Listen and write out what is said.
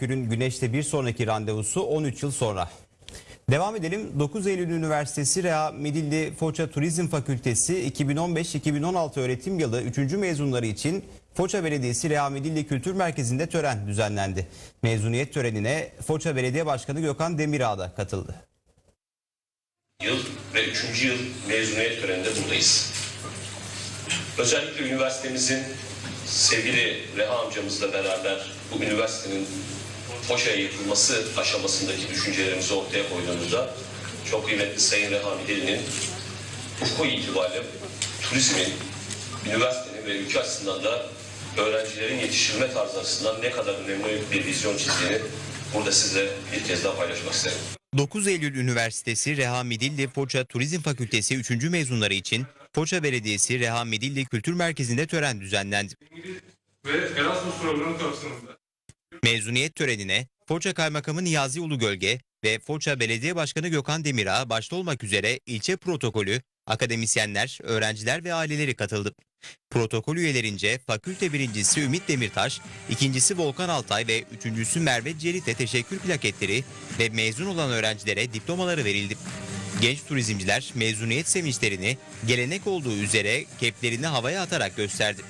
Merkür'ün Güneş'te bir sonraki randevusu 13 yıl sonra. Devam edelim. 9 Eylül Üniversitesi Reha Midilli Foça Turizm Fakültesi 2015-2016 öğretim yılı 3. mezunları için Foça Belediyesi Reha Midilli Kültür Merkezi'nde tören düzenlendi. Mezuniyet törenine Foça Belediye Başkanı Gökhan Demirağ da katıldı. yıl ve üçüncü yıl mezuniyet töreninde buradayız. Özellikle üniversitemizin sevgili Reha amcamızla beraber bu üniversitenin Foça'ya yapılması aşamasındaki düşüncelerimizi ortaya koyduğumuzda çok kıymetli Sayın Reha Mideli'nin ufku itibariyle turizmin, üniversitenin ve ülke açısından da öğrencilerin yetiştirilme tarzı açısından ne kadar önemli bir vizyon çizdiğini burada sizle bir kez daha paylaşmak isterim. 9 Eylül Üniversitesi Reha Midilli Foça Turizm Fakültesi 3. mezunları için Foça Belediyesi Reha Midilli Kültür Merkezi'nde tören düzenlendi. ve Erasmus programı kapsamında Mezuniyet törenine Foça Kaymakamı Niyazi Ulugölge ve Foça Belediye Başkanı Gökhan Demirağ başta olmak üzere ilçe protokolü, akademisyenler, öğrenciler ve aileleri katıldı. Protokol üyelerince fakülte birincisi Ümit Demirtaş, ikincisi Volkan Altay ve üçüncüsü Merve Cerit'e teşekkür plaketleri ve mezun olan öğrencilere diplomaları verildi. Genç turizmciler mezuniyet sevinçlerini gelenek olduğu üzere keplerini havaya atarak gösterdi.